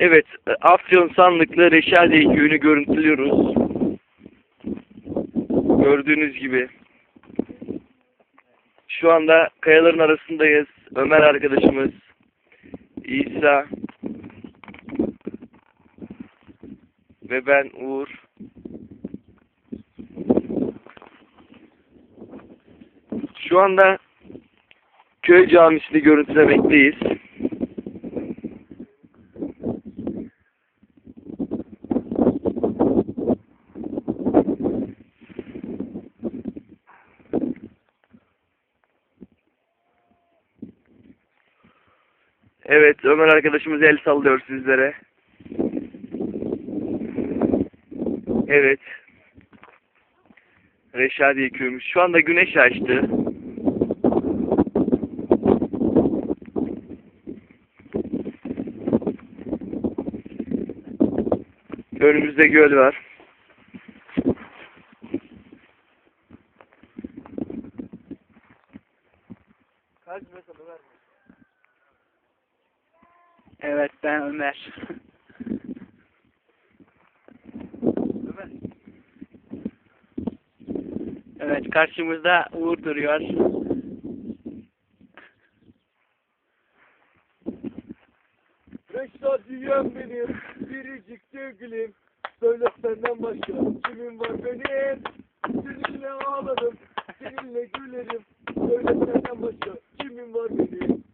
Evet, e, Afyon Sanlıklı Reşadiye köyünü görüntülüyoruz. Gördüğünüz gibi. Şu anda kayaların arasındayız. Ömer arkadaşımız, İsa ve ben Uğur. Şu anda köy camisini görüntülemekteyiz. Evet, Ömer arkadaşımız el sallıyor sizlere. Evet. Reşadiye köyümüz. Şu anda güneş açtı. Önümüzde göl var. Kaç metre Ömer? Evet ben Ömer. Ömer. evet karşımızda Uğur duruyor. Reşadiyem benim, biricik sevgilim. Söyle senden başka kimin var benim? Seninle ağlarım, seninle gülerim. Söyle senden başka kimin var benim?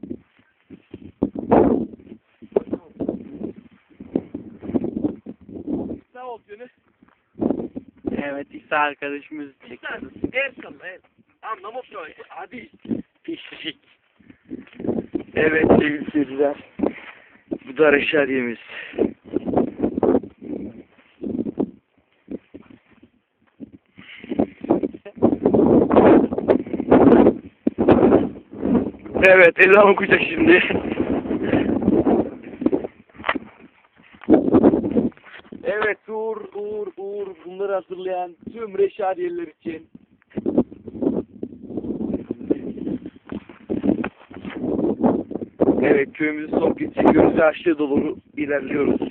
Sağ ol. Evet İsa arkadaşımız çekiyor. Erkan, evet. Anlamak yok. Hadi. Pişik. Evet sevgili seyirciler. Bu da Reşadiyemiz. Evet, ezan okuyacak şimdi. Evet Uğur, Uğur, Uğur bunları hazırlayan tüm Reşadiyeler için Evet, köyümüzün son gidecek yönümüzü açtığı doğru ilerliyoruz.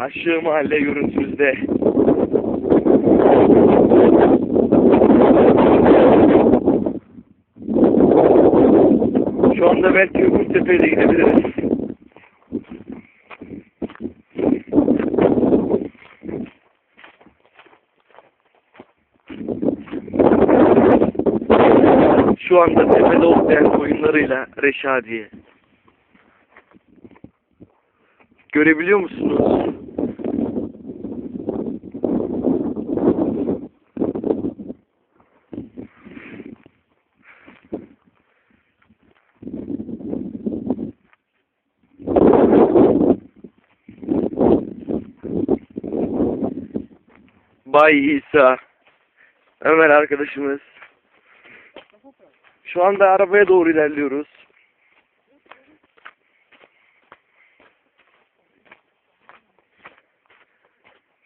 Aşağı mahalle görüntümüzde. Şu anda belki öbür tepeye de gidebiliriz. Şu anda tepede otlayan koyunlarıyla Reşadiye. Görebiliyor musunuz? Bay İsa. Ömer arkadaşımız. Şu anda arabaya doğru ilerliyoruz.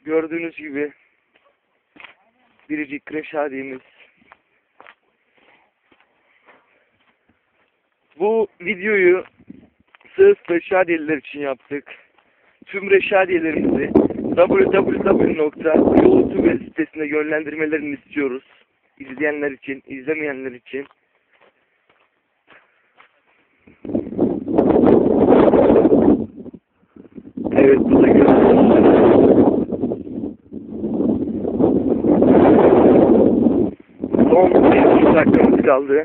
Gördüğünüz gibi biricik Reşadi'miz. Bu videoyu sırf Reşadiyeliler için yaptık. Tüm Reşadiyelerimizi www.youtube sitesine yönlendirmelerini istiyoruz. İzleyenler için, izlemeyenler için. Evet bu da. Son bir buçuk dakikamız kaldı.